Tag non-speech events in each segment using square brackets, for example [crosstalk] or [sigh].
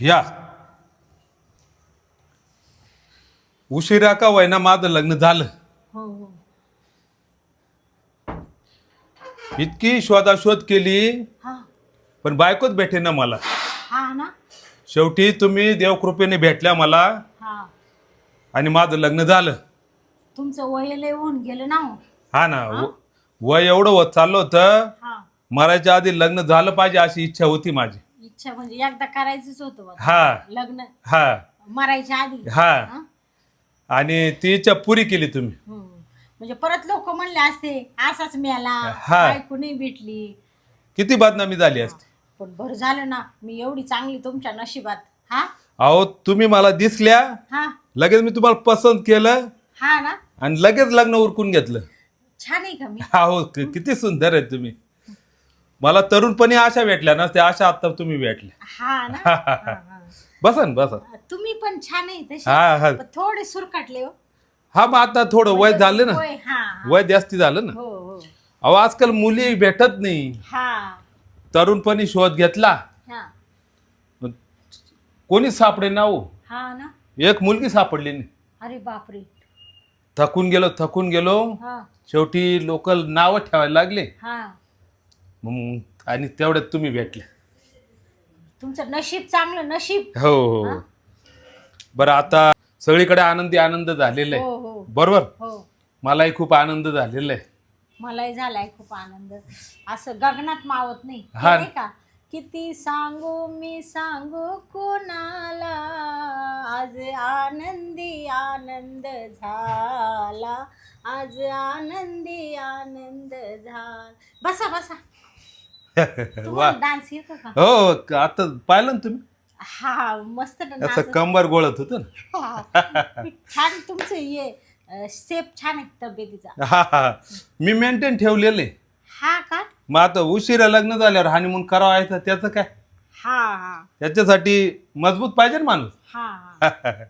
या. उशिरा का वयना माझं लग्न झालं. हो हो. इतकी शोधाशोध केली हा. पण बायकोच भेटे ना मला. हा ना? शेवटी तुम्ही देवकृपेने भेटल्या मला हा. आणि माझं लग्न झालं. तुमचं वय लय होऊन गेलं ना हो. हा ना व- वय एवढं होत चाललं होतं. हा. मरायच्या आधी लग्न झालं पाहिजे अशी इच्छा होती माझी. इच्छा म्हणजे एकदा करायचंच होतं. हा. लग्न. हा. मरायच्या आधी. हा. हा? आणि ती इच्छा पुरी केली तुम्ही. हम्म. म्हणजे परत लोक म्हणले असते असाच मेला हा. बायको नाही भेटली. किती बदनामी झाली असते. पण बरं झालं ना मी एवढी चांगली तुमच्या नशिबात. हा? अहो तुम्ही मला दिसल्या हा. लगेच मी तुम्हाला पसंत केलं हा ना? आणि लगेच लग्न उरकून घेतलं. छान आहे का मी? अहो क- किती सुंदर आहे तुम्ही. मला तरुणपणी आशा भेटल्या नसत्या अशा आता तुम्ही भेटल्या. हा ना? [laughs] हा, हा. बसा ना बसा तुम्ही पण छान आहे हा हा. पण थोडे सुरकाटले हो. हा मग आता थोडं वय झालं ना. होय, हा हा. वय जास्ती झालं ना. हो हो. अहो आजकाल मुली भेटत नाही. हा. तरुणपणी शोध घेतला. हा. कोणीच सापडे ना हो? हा ना. एक मुलगी सापडली नाही. अरे बापरे. थकून गेलो थकून गेलो. हा. शेवटी लोक नावं ठेवायला लागले. हा. मग आणि तेवढ्यात तुम्ही भेटले. तुमचं नशीब चांगलं नशीब. हो हो बरं आता सगळीकडे आनंदी आनंद झालेला हो आहे. हो बरोबर? हो. मलाही खूप आनंद झालेला आहे. मलाही झालाय खूप आनंद. असं गगनात मावत नाही. ते हा. नाही का? किती सांगू मी सांगू कोणाला? आज आनंदी आनंद झाला. आज आनंदी आनंद झाला. बसा बसा. [laughs] वा. तुम्हाला डान्स येतो का? हो आता पाहिलं ना तुम्ही? हा मस्त असं नाचत. कंबर गोळत होतं ना. हा. छान तुमचं हे सेप छान आहे तब्येतीचा. हा हा. मी मेंटेन ठेवलेलं आहे. हा का? मग आता उशिरा लग्न झाल्यावर हानिमून करावं आहे तर त्याचं काय? हा हा. त्याच्यासाठी मजबूत पाहिजे ना माणूस. हा हा. [laughs]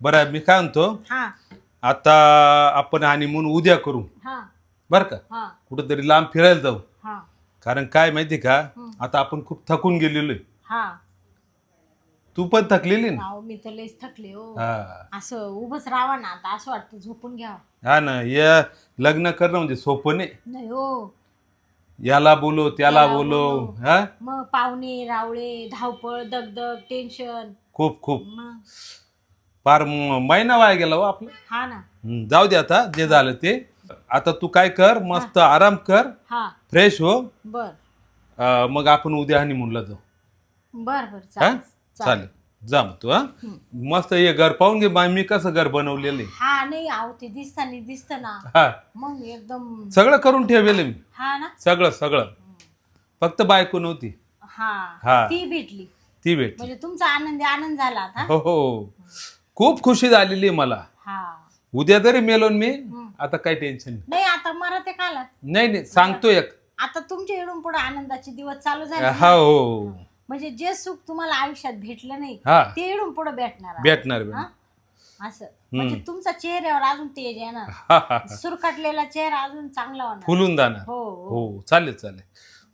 बरं मी काय म्हणतो? हा. आता आपण हानिमून उद्या करू. हा. बरं का? हा. कुठंतरी लांब फिरायला जाऊ. हा. कारण काय माहिती का? हं. आता आपण खूप थकून गेलेलो आहे. हा. तू पण थकलेली ना? अहो मी तर लईच थकले हो. हा. असं उभंच राहावं ना आता असं वाटतं झोपून घ्यावं. हा ना या लग्न करणं म्हणजे सोपं नाही. नाही हो. याला बोलो त्याला बोलो बोलो. हा? मग पाहुणे रावळे धावपळ दगदग टेन्शन खूप खूप. मग? फार म- महिना वाया गेला हो आपला. हा ना. हं, जाऊ दे आता जे झालं ते. आता तू काय कर मस्त आराम कर हा. फ्रेश हो. बर. अं, मग आपण उद्या हनीमूनला जाऊ. बर बर. हा? चालेल. जा मग तू हा? मस्त ये घर पाहून घे बा, मी कसं घर बनवलेलं हा नाही आहो ते दिसतानी दिसत ना. हा. मग एकदम सगळं करून ठेवलेलं मी. हा ना? सगळं सगळं. फक्त बायको नव्हती. हा. हा. ती भेटली. ती भेट म्हणजे तुमचा आनंदी आनंद झाला आता. हो हो. खूप खुशी झालेली आहे मला. हा. उद्या जरी मेलो ना मी आता काही टेन्शन नाही. नाही आता मरा ते काला नाही नाही सांगतो एक. आता तुमच्या इकडून पुढे आनंदाचे दिवस चालू झाले हा हो हो. म्हणजे जे सुख तुम्हाला आयुष्यात भेटलं नाही हा. ते इडून पुढे भेटणार आहे. भेटणार हा? असं. म्हणजे तुमचा चेहऱ्यावर अजून तेज येणार [laughs] हा हा सुरकटलेला चेहरा अजून चांगला होणार. फुलून जाणार. हो हो. हो चालेल चालेल.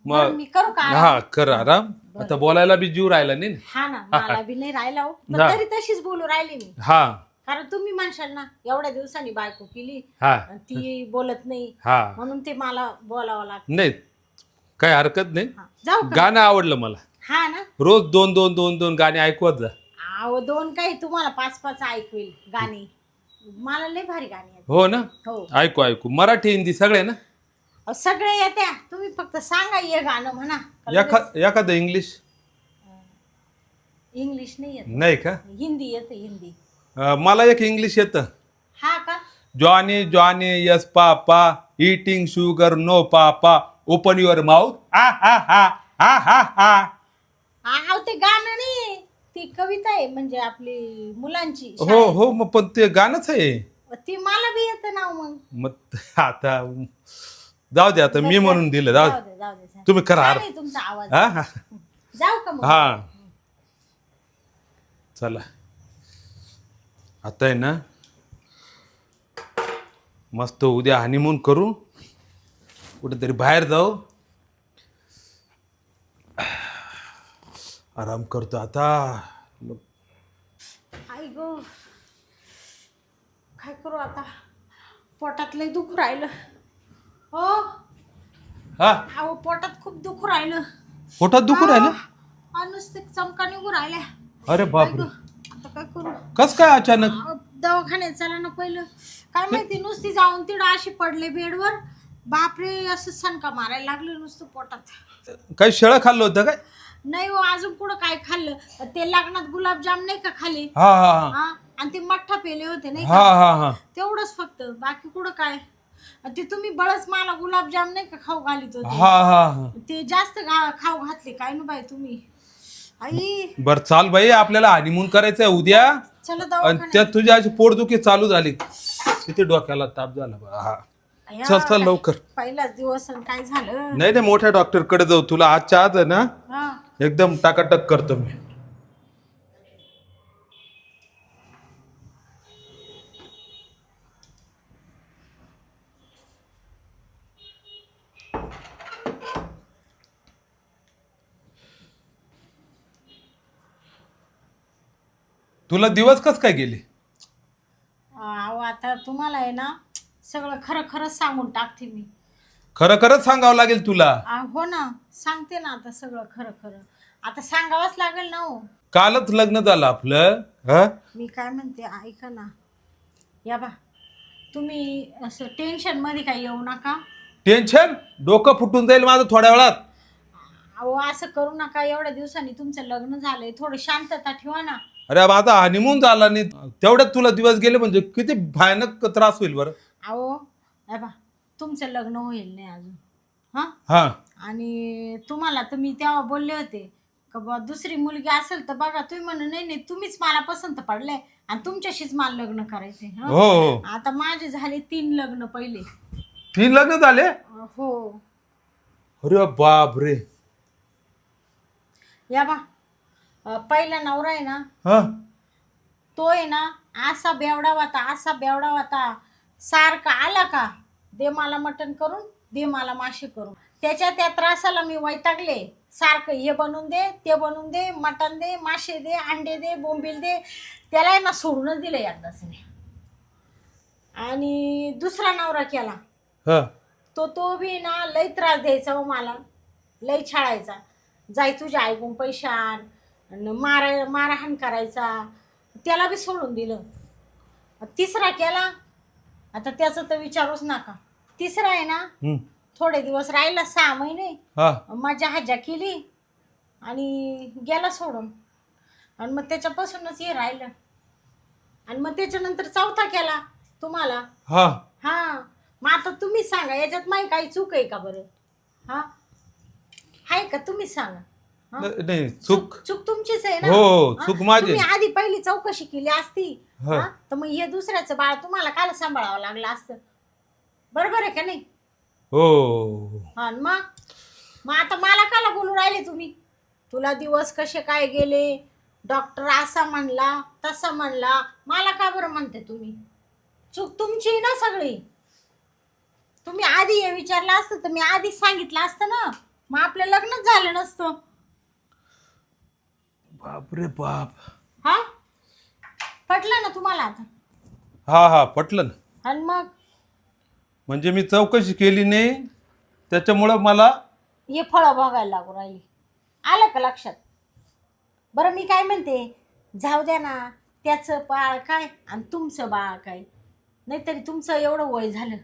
बरं, मग मी करू का हा कर आराम. आता बोलायला बी जीव राहिला नाही ना. हा ना मला बी नाही राहिला हो. पण हा. तरी तशीच बोलू राहिली मी. हा. कारण तुम्ही म्हणशाल ना एवढ्या दिवसांनी बायको केली हा. आणि ती बोलत नाही. हा. म्हणून ते मला बोलावं लागतं. नाही काय हरकत नाही. जाऊ का? गाणं आवडलं मला. हा ना? रोज दोन दोन दोन दोन गाणे ऐकवत जा. अहो दोन काही तुम्हाला पाच पाच ऐकवेल गाणी. मला लय भारी गाणी आहेत. हो ना? हो. ऐकू ऐकू. मराठी हिंदी सगळे ना? अहो, सगळे येत्या. तुम्ही फक्त सांगा ये गाणं म्हणा. एखा एखादं इंग्लिश इंग्लिश नाही येत. नाही का? हिंदी येते हिंदी. अं, मला एक इंग्लिश येतं. हा का? Johnny Johnny yes papa eating sugar no papa open your mouth आ हा हा हा हा हा अहो ते गाणं नाही. ती कविता आहे म्हणजे आपली मुलांची हो हो मग पण ते गाणंच आहे. ती मला बी येतं नाव मग. मग आता जाऊ दे आता मी म्हणून दिलं जाऊ दे. दे जाऊ दे छान तुम्ही करा. आहे तुमचा आवाज. हा हा. जाऊ का मग? हा. चला. आता आहे ना मस्त उद्या हनीमून करू. कुठेतरी बाहेर जाऊ. आराम करतो आता. आई ग काय करू आता? पोटात लय दुख राहिलं. हो? हा? अहो पोटात खूप दुख राहिलं. पोटात दुखू राहिलं? हा, नुसते चमका निघू राहिल्या. अरे बापरे. काय करू? कस काय अचानक? अहो, दवाखान्यात चला ना पहिलं. काय माहिती नुसती जाऊन तिडं अशी पडले बेडवर. बापरे असं सणका मारायला लागलं नुसतं पोटात. काही शेळं खाल्लं होतं काय? नाही हो अजून कुठं काय खाल्लं? ते लग्नात गुलाबजाम नाही का खाली? हा हा हा. हा आणि ते मठ्ठा पेले होते नाही हा का? हा हा तेवढंच फक्त. बाकी कुठं काय? आणि ते तुम्ही बळच मला गुलाबजाम नाही का खाऊ घालीत होते? हा हा हा. ते जास्त खाऊ घातले काय ना बाई तुम्ही? आई. बर चाल बाई आपल्याला हनीमून करायचंय उद्या. चला आणि दवाखान्यात. त्यात तुझी अशी पोटदुखी चालू झाली. किती डोक्याला ताप झाला बा. हा. चल चल लवकर. पहिलाच दिवस आणि काय झालं? नाही नाही मोठ्या डॉक्टरकडे जाऊ. तुला आजच्या आज आहे ना हा. एकदम टाकाटक करतो मी. तुला दिवस कस काय गेले? अहो आता तुम्हाला आहे ना सगळं खरं खरंच सांगून टाकते मी. खरं खरंच सांगावं लागेल तुला. आ, हो ना सांगते ना आता सगळं खरं खरं. आता सांगावंच लागेल ना हो. कालच लग्न झालं आपलं हा? मी काय म्हणते ऐका ना. या बा तुम्ही असं टेन्शनमध्ये काही येऊ नका. टेन्शन डोकं फुटून जाईल माझं थोड्या वेळात. अहो असं करू नका. एवढ्या दिवसांनी तुमचं लग्न झालंय. थोडं शांतता ठेवा ना. अरे माझा हनीमून झाला नाही तेवढ्यात तुला दिवस गेले म्हणजे किती भयानक त्रास होईल बरं? अहो या बा तुमचं लग्न होईल नाही अजून. हां? हा. आणि तुम्हाला तर मी तेव्हा बोलले होते का बा दुसरी मुलगी असेल तर बघा तुम्ही म्हणून नाही नाही तुम्हीच मला पसंत पडले आणि तुमच्याशीच मला लग्न करायचे हो? हो आता माझे झाले तीन लग्न पहिले. तीन लग्न झाले? अं, हो. अरे बाप रे या बा अं, पहिला नवरा आहे ना हा? तो आहे ना असा बेवडा होता असा बेवडा होता. सारखा आला का दे मला मटण करून दे मला मासे करून. त्याच्या त्या त्रासाला मी वैतागले. सारखं हे बनवून दे ते बनवून दे मटण दे मासे दे अंडे दे बोंबील दे. त्याला आहे ना सोडूनच दिलं एकदाच मी आणि दुसरा नवरा केला. हा. तो तो बी ना लई त्रास द्यायचा हो मला. लई छाळायचा. जाय तुझ्या ऐकून पैसे आण मारा मारहाण करायचा. त्याला बी सोडून दिलं. तिसरा केला. आता त्याचं तर विचारूच नका. तिसरा आहे ना. थोडे दिवस राहिला सहा महिने. हा. मजा हज्जा केली आणि गेला सोडून. आणि मग त्याच्यापासूनच हे राहिलं. आणि मग त्याच्यानंतर चौथा केला तुम्हाला. हा. हा. मग आता तुम्ही सांगा याच्यात माही काही चूक आहे का बरं? हा. आहे का? तुम्ही सांगा. हा? न- नाही चूक. चूक तुमचीच आहे ना? हो, हा? चूक माझी. तुम्ही आधी पहिली चौकशी केली असती. हा. हा? तर मग हे दुसऱ्याचं बाळ तुम्हाला काल सांभाळावं लागलं असतं. बरोबर आहे का नाही? हो. हा मग? मग आता मला काला बोलू राहिले तुम्ही? तुला दिवस कसे काय गेले? डॉक्टर असा म्हणला तसा म्हणला. मला का बरं म्हणते तुम्ही? चूक तुमची आहे ना सगळी? तुम्ही आधी हे विचारलं असतं तर मी आधी सांगितलं असतं ना? मग आपलं लग्नच झालं नसतं. बाप रे बाप. हा? पटलं ना तुम्हाला आता? हा हा पटलं ना. आणि मग? म्हणजे मी चौकशी केली नाही त्याच्यामुळं मला हे फळं बघायला लागू राहिली. आलं का लक्षात? बरं मी काय म्हणते? जाऊ द्या ना त्याचं बाळ काय आणि तुमचं बाळ काय? नाहीतरी तुमचं एवढं वय झालं.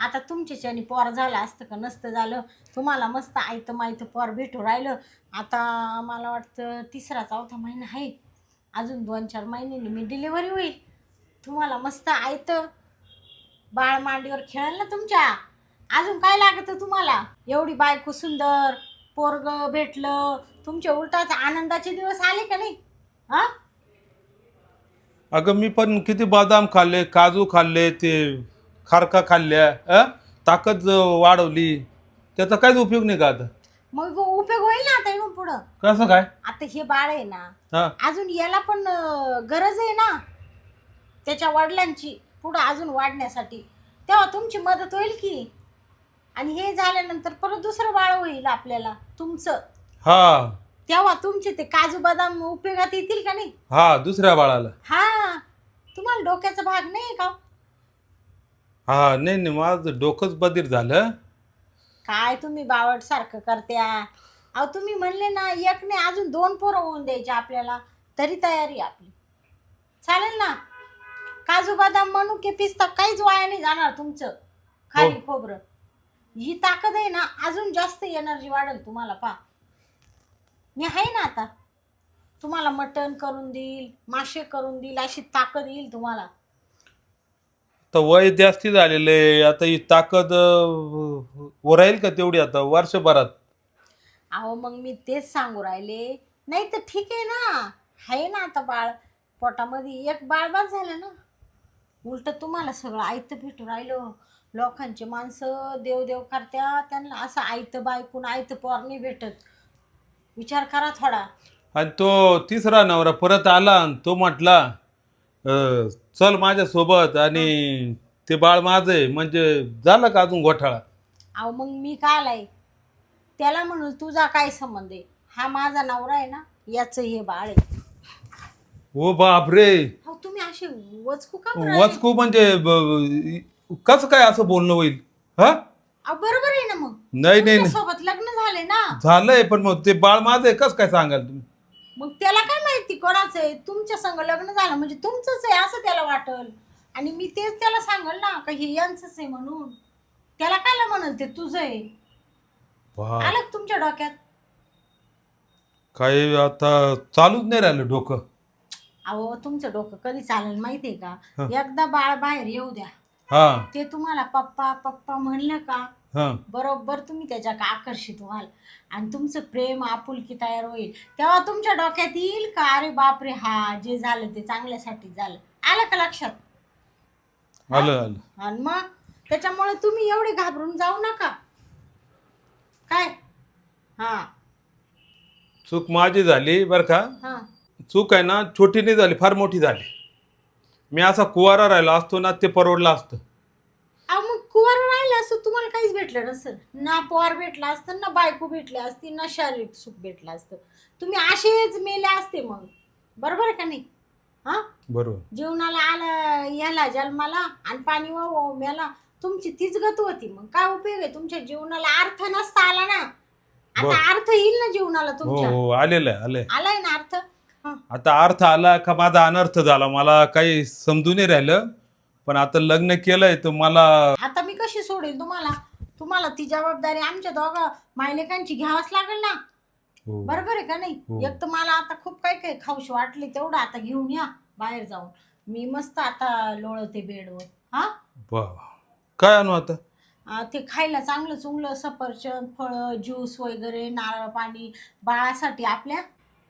आता तुमच्याच्याने पोर झालं असतं का? नसतं झालं. तुम्हाला मस्त आयतं मायतं पोर भेटू राहिलं. आता मला वाटतं तिसरा चौथा महिना आहे. अजून दोन चार महिन्यांनी मी डिलिव्हरी होईल. तुम्हाला मस्त आयतं. बाळ मांडीवर खेळेल ना तुमच्या? अजून काय लागतं तुम्हाला? एवढी बायको सुंदर पोरग भेटलं. तुमच्या उलटाच आनंदाचे दिवस आले का नाही? हा? अगं मी पण किती बदाम खाल्ले काजू खाल्ले ते खारका खाल्ल्या अ? ताकद वाढवली. त्याचा काहीच उपयोग नाही का आता? मग उपयोग होईल ना आता येऊन पुढं? कसं काय? आता हे बाळ आहे ना हा. अजून याला पण अं, गरज आहे ना? त्याच्या वडिलांची पुढं अजून वाढण्यासाठी. तेव्हा तुमची मदत होईल की? आणि हे झाल्यानंतर परत दुसरं बाळ होईल आपल्याला तुमचं. हा. तेव्हा तुमचे ते काजू बदाम उपयोगात येतील का नाही? हा दुसऱ्या बाळाला. हा. तुम्हाला डोक्याचा भाग नाही का? हो? नाही नाही माझं डोकंच बधीर झालं. काय तुम्ही बावट सारखं करत्या? अहो तुम्ही म्हणले ना एक नाही अजून दोन पोरं होऊन द्यायचे आपल्याला. तरी तयारी आपली. चालेल ना? काजू बदाम म्हणू की पिस्ता काहीच वाया नाही जाणार तुमचं. खाली हो. खोबरं. ही ताकद आहे ना अजून जास्त एनर्जी वाढेल तुम्हाला पा मी आहे ना आता. तुम्हाला मटण करून देईल मासे करून देईल अशी ताकद येईल तुम्हाला. तर वय जास्ती झालेलं आहे. आता ही ताकद अं, राहील का तेवढी आता वर्षभरात? अहो मग मी तेच सांगू राहिले. नाही तर ठीक आहे ना. आहे ना आता बाळ. पोटामध्ये एक बाळ बाद झालं ना. उलट तुम्हाला सगळं आयतं भेटू राहिलं. लोकांचे माणसं देवदेव करत्या. त्यांना असं आयतं बायकून आयतं पोर नाही भेटत. विचार करा थोडा. आणि तो तिसरा नवरा परत आला आणि तो म्हटला चल माझ्यासोबत आणि ते बाळ माझं आहे म्हणजे झालं का अजून घोटाळा? अहो मग मी काय आलाय त्याला म्हणून तुझा काय संबंध आहे? हा माझा नवरा आहे ना याचं हे बाळ आहे. ओ बापरे! अहो तुम्ही असे वचकू का बरं? वचकू म्हणजे ब- कसं काय असं बोलणं होईल? हा? अहो, बरोबर आहे ना मग. नाही नाही नाही. सोबत लग्न झाले ना. झालंय पण मग ते बाळ माझं आहे कसं काय सांगाल तुम्ही? मग त्याला काय माहिती कोणाचं आहे? तुमच्या संग लग्न झालं म्हणजे तुमचंच आहे असं त्याला वाटल. आणि मी तेच त्याला सांगल ना का हे यांचंच आहे म्हणून. त्याला काय म्हणल ते? तुझं आहे. वा, आलं का तुमच्या डोक्यात? काय आता चालूच नाही राहिलं डोकं. अहो तुमचं डोकं कधी चालेल माहितीये का? हं. एकदा बाळ बाहेर येऊ द्या. हा. ते तुम्हाला पप्पा पप्पा म्हणलं का हा. बरोबर तुम्ही त्याच्या आकर्षित व्हाल. आणि तुमचं प्रेम आपुलकी तयार होईल. तेव्हा तुमच्या डोक्यात येईल का अरे बापरे हा जे झालं ते चांगल्यासाठी झालं. आलं का लक्षात? आलं आलं. आणि मग? त्याच्यामुळे तुम्ही एवढे घाबरून जाऊ नका. काय? हा. चूक माझी झाली बरं का? हा. चूक आहे ना छोटी नाही झाली फार मोठी झाली. मी असा कुवारा राहिला असतो ना ते परवडलं असतं. अहो मग कुवार राहिलं असं तुम्हाला काहीच भेटलं नसेल. ना पोर भेटला असतं ना बायको भेटली असती ना शारीरिक सुख भेटलं असतं. तुम्ही असेच मेले असते मग. बरोबर आहे का नाही? हा? बरोबर. जीवनाला आलं याला जन्माला आणि पाणी वाहू मेला तुमची तीच गत होती. मग काय उपयोग आहे? तुमच्या जीवनाला अर्थ नसता आला ना. बर. आता अर्थ येईल ना जीवनाला हो तुमच्या. हो आलेलं आहे आलंय. आलाय ना हा आता अर्थ आला का माझा अनर्थ झाला? मला काही समजून नाही राहिलं. पण आता लग्न केलंय तर मला आता मी कशी सोडेल तुम्हाला? तुम्हाला ती जबाबदारी आमच्या दोघा मायलेकांची घ्यावाच लागेल ना. हो. बरोबर आहे का नाही? हो. एक तर मला आता खूप काय काय खाऊशी वाटले तेवढं आता घेऊन या बाहेर जाऊन. मी मस्त आता लोळते बेडवर. हा? वा. काय आणू आता? अं, ते खायला चांगलं चुंगलं सफरचंद फळं ज्यूस वगैरे नारळ पाणी बाळासाठी आपल्या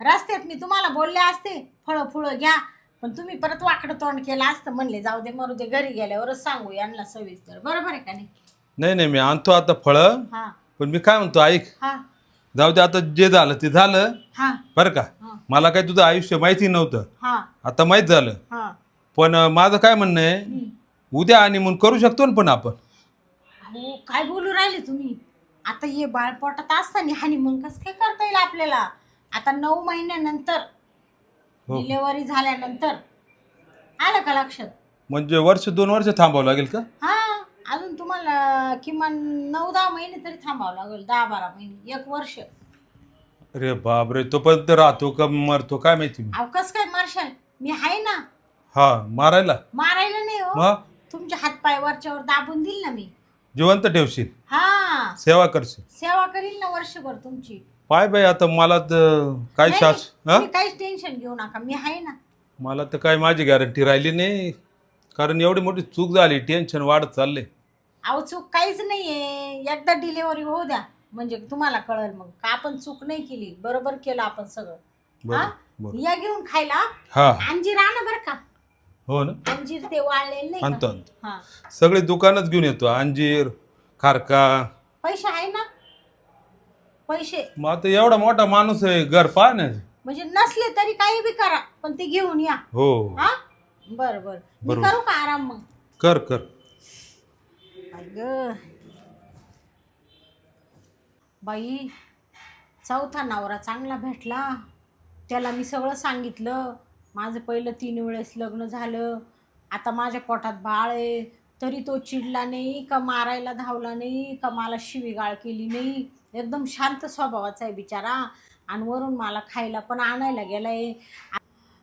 रस्त्यात मी तुम्हाला बोलले असते फळं फुळं घ्या. पण तुम्ही परत वाकडं तोंड केलं असतं म्हणले जाऊ दे मरू दे घरी गेल्यावरच सांगू यांना सविस्तर. बरोबर आहे का नाही? नाही नाही मी आणतो आता फळं. हा. पण मी काय म्हणतो ऐक. हा. जाऊ दे आता जे झालं ते झालं. हा. बरं का? हा. मला काय तुझं आयुष्य माहिती नव्हतं. हा. आता माहीत झालं. हा. पण अं, माझं काय म्हणणं आहे? हम्म. उद्या आणि म्हणून करू शकतो ना पण आपण. अहो काय बोलू राहिले तुम्ही? आता हे बाळ पोटात असताना हानी मग कसं काय करता येईल आपल्याला? आता नऊ महिन्यानंतर हो. डिलेवरी झाल्यानंतर आलं का लक्षात? म्हणजे वर्ष दोन वर्ष थांबावं लागेल का? हा अजून तुम्हाला किमान नऊ दहा महिने तरी थांबावं लागेल दहा बारा महिने एक वर्ष. अरे बापरे तोपर्यंत राहतो का मरतो काय माहिती मी? अहो कसं काय मार्शाल? मी आहे ना. हा मारायला? मारायला नाही हो. मग? तुमच्या हातपाय वरच्यावर दाबून देईल ना मी. जिवंत ठेवशील? हा. सेवा करशील? सेवा करील ना वर्षभर तुमची. पाय बाई आता मला तर काय नाही, शास हा? तुम्ही काहीच टेन्शन घेऊ नका मी आहे ना. मला तर काय माझी गॅरंटी राहिली नाही. कारण एवढी मोठी चूक झाली टेन्शन वाढत चालले अहो चूक काहीच नाहीये. एकदा डिलेवरी होऊ द्या. म्हणजे तुम्हाला कळेल मग. का आपण चूक नाही केली? बरोबर केलं आपण सगळं. हा? या घेऊन खायला. हा. अंजीर आणा बरं का. हो ना? अंजीर ते वाळलेलं नाही आणतो का? आणतो. हा. सगळे दुकानच घेऊन येतो. अंजीर खारका. पैसे आहे ना? पैसे. मग आता एवढा मोठा माणूस आहे घर पहा ना म्हणजे नसले तरी काही बी करा पण ते घेऊन या. हो. हा? बर बर. मी बरोबर. करू का आराम मग? कर कर. बाई ग बाई चौथा नवरा चांगला भेटला. त्याला मी सगळं सांगितलं. माझं पहिलं तीन वेळेस लग्न झालं. आता माझ्या पोटात बाळ आहे. तरी तो चिडला नाही का मारायला धावला नाही का मला शिवीगाळ केली नाही. एकदम शांत स्वभावाचा आहे बिचारा. आणि वरून मला खायला पण आणायला गेलाय.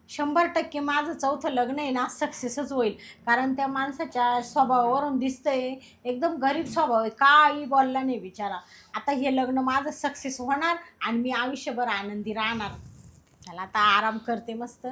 शंभर टक्के माझं चौथं लग्न आहे ना सक्सेसच होईल. कारण त्या माणसाच्या स्वभावावरून दिसतंय. एकदम गरीब स्वभाव आहे. काही बोलला नाही बिचारा. आता हे लग्न माझं सक्सेस होणार आणि मी आयुष्यभर आनंदी राहणार. त्याला आता आराम करते मस्त.